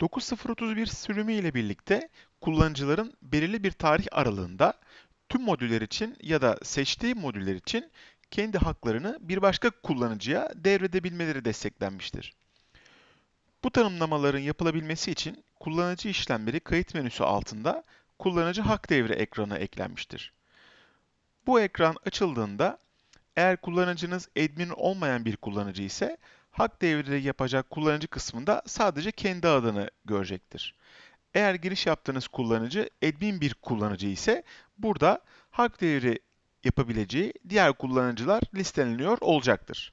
9031 sürümü ile birlikte kullanıcıların belirli bir tarih aralığında tüm modüller için ya da seçtiği modüller için kendi haklarını bir başka kullanıcıya devredebilmeleri desteklenmiştir. Bu tanımlamaların yapılabilmesi için kullanıcı işlemleri kayıt menüsü altında kullanıcı hak devri ekranı eklenmiştir. Bu ekran açıldığında eğer kullanıcınız admin olmayan bir kullanıcı ise hak devri yapacak kullanıcı kısmında sadece kendi adını görecektir. Eğer giriş yaptığınız kullanıcı admin bir kullanıcı ise burada hak devri yapabileceği diğer kullanıcılar listeleniyor olacaktır.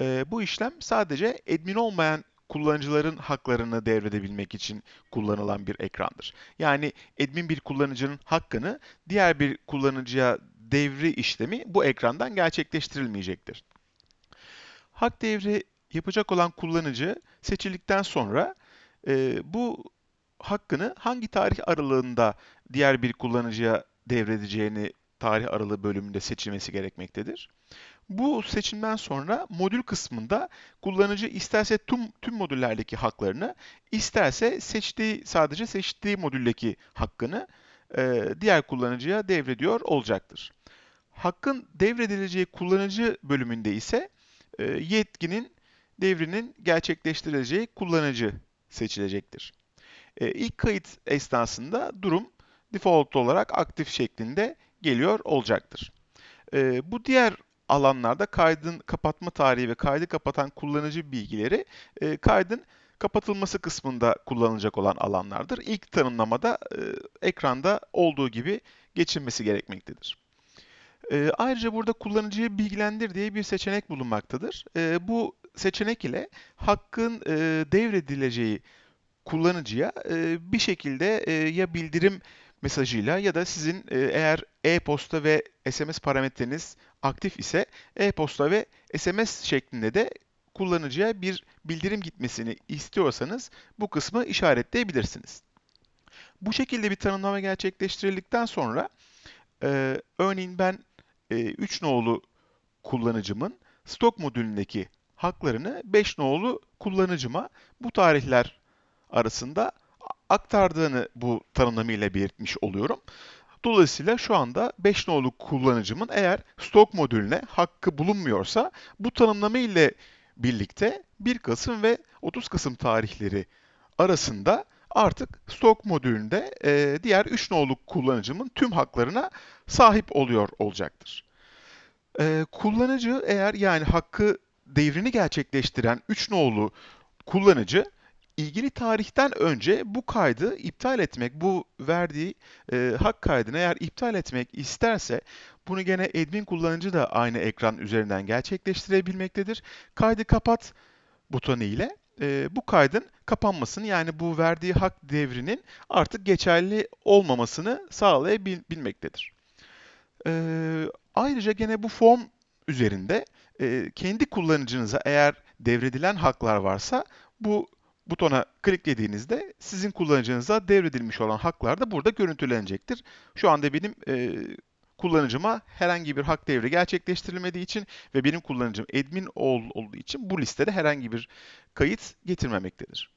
Ee, bu işlem sadece admin olmayan kullanıcıların haklarını devredebilmek için kullanılan bir ekrandır. Yani admin bir kullanıcının hakkını diğer bir kullanıcıya devri işlemi bu ekrandan gerçekleştirilmeyecektir. Hak devri yapacak olan kullanıcı seçildikten sonra e, bu hakkını hangi tarih aralığında diğer bir kullanıcıya devredeceğini tarih aralığı bölümünde seçilmesi gerekmektedir. Bu seçimden sonra modül kısmında kullanıcı isterse tüm, tüm modüllerdeki haklarını, isterse seçtiği sadece seçtiği modüldeki hakkını e, diğer kullanıcıya devrediyor olacaktır. Hakkın devredileceği kullanıcı bölümünde ise e, yetkinin devrinin gerçekleştirileceği kullanıcı seçilecektir. E, ilk kayıt esnasında durum default olarak aktif şeklinde geliyor olacaktır. E, bu diğer alanlarda kaydın kapatma tarihi ve kaydı kapatan kullanıcı bilgileri e, kaydın kapatılması kısmında kullanılacak olan alanlardır. İlk tanımlamada e, ekranda olduğu gibi geçilmesi gerekmektedir. E, ayrıca burada kullanıcıyı bilgilendir diye bir seçenek bulunmaktadır. E, bu seçenek ile hakkın e, devredileceği kullanıcıya e, bir şekilde e, ya bildirim mesajıyla ya da sizin e, eğer e-posta ve SMS parametreniz aktif ise e-posta ve SMS şeklinde de kullanıcıya bir bildirim gitmesini istiyorsanız bu kısmı işaretleyebilirsiniz. Bu şekilde bir tanımlama gerçekleştirildikten sonra e, örneğin ben e, 3 nolu kullanıcımın stok modülündeki haklarını 5 nolu kullanıcıma bu tarihler arasında aktardığını bu tanımlamayla belirtmiş oluyorum. Dolayısıyla şu anda 5 nolu kullanıcımın eğer stok modülüne hakkı bulunmuyorsa bu tanımlama ile birlikte 1 Kasım ve 30 Kasım tarihleri arasında artık stok modülünde e, diğer 3 nolu kullanıcımın tüm haklarına sahip oluyor olacaktır. E, kullanıcı eğer yani hakkı devrini gerçekleştiren 3 nolu kullanıcı ilgili tarihten önce bu kaydı iptal etmek, bu verdiği e, hak kaydını eğer iptal etmek isterse bunu gene admin kullanıcı da aynı ekran üzerinden gerçekleştirebilmektedir. Kaydı kapat butonu ile e, bu kaydın kapanmasını yani bu verdiği hak devrinin artık geçerli olmamasını sağlayabilmektedir. E, ayrıca gene bu form üzerinde e, kendi kullanıcınıza eğer devredilen haklar varsa bu butona kliklediğinizde sizin kullanıcınıza devredilmiş olan haklar da burada görüntülenecektir. Şu anda benim e, kullanıcıma herhangi bir hak devri gerçekleştirilmediği için ve benim kullanıcım admin olduğu için bu listede herhangi bir kayıt getirmemektedir.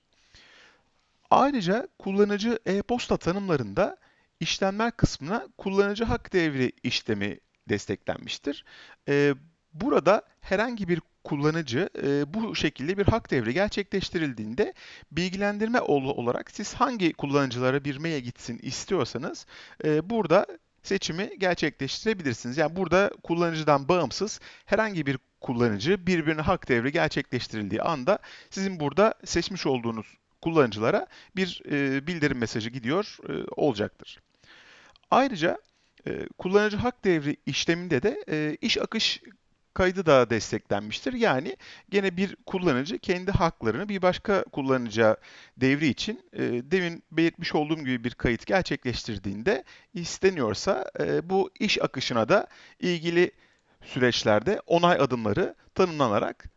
Ayrıca kullanıcı e-posta tanımlarında işlemler kısmına kullanıcı hak devri işlemi desteklenmiştir. E, burada herhangi bir kullanıcı e, bu şekilde bir hak devri gerçekleştirildiğinde bilgilendirme olarak siz hangi kullanıcılara bir mail gitsin istiyorsanız e, burada seçimi gerçekleştirebilirsiniz. Yani burada kullanıcıdan bağımsız herhangi bir kullanıcı birbirine hak devri gerçekleştirildiği anda sizin burada seçmiş olduğunuz kullanıcılara bir e, bildirim mesajı gidiyor olacaktır. Ayrıca e, kullanıcı hak devri işleminde de e, iş akış kaydı da desteklenmiştir. Yani gene bir kullanıcı kendi haklarını bir başka kullanıcıya devri için e, demin belirtmiş olduğum gibi bir kayıt gerçekleştirdiğinde isteniyorsa e, bu iş akışına da ilgili süreçlerde onay adımları tanımlanarak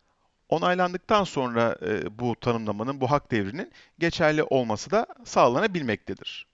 onaylandıktan sonra e, bu tanımlamanın, bu hak devrinin geçerli olması da sağlanabilmektedir.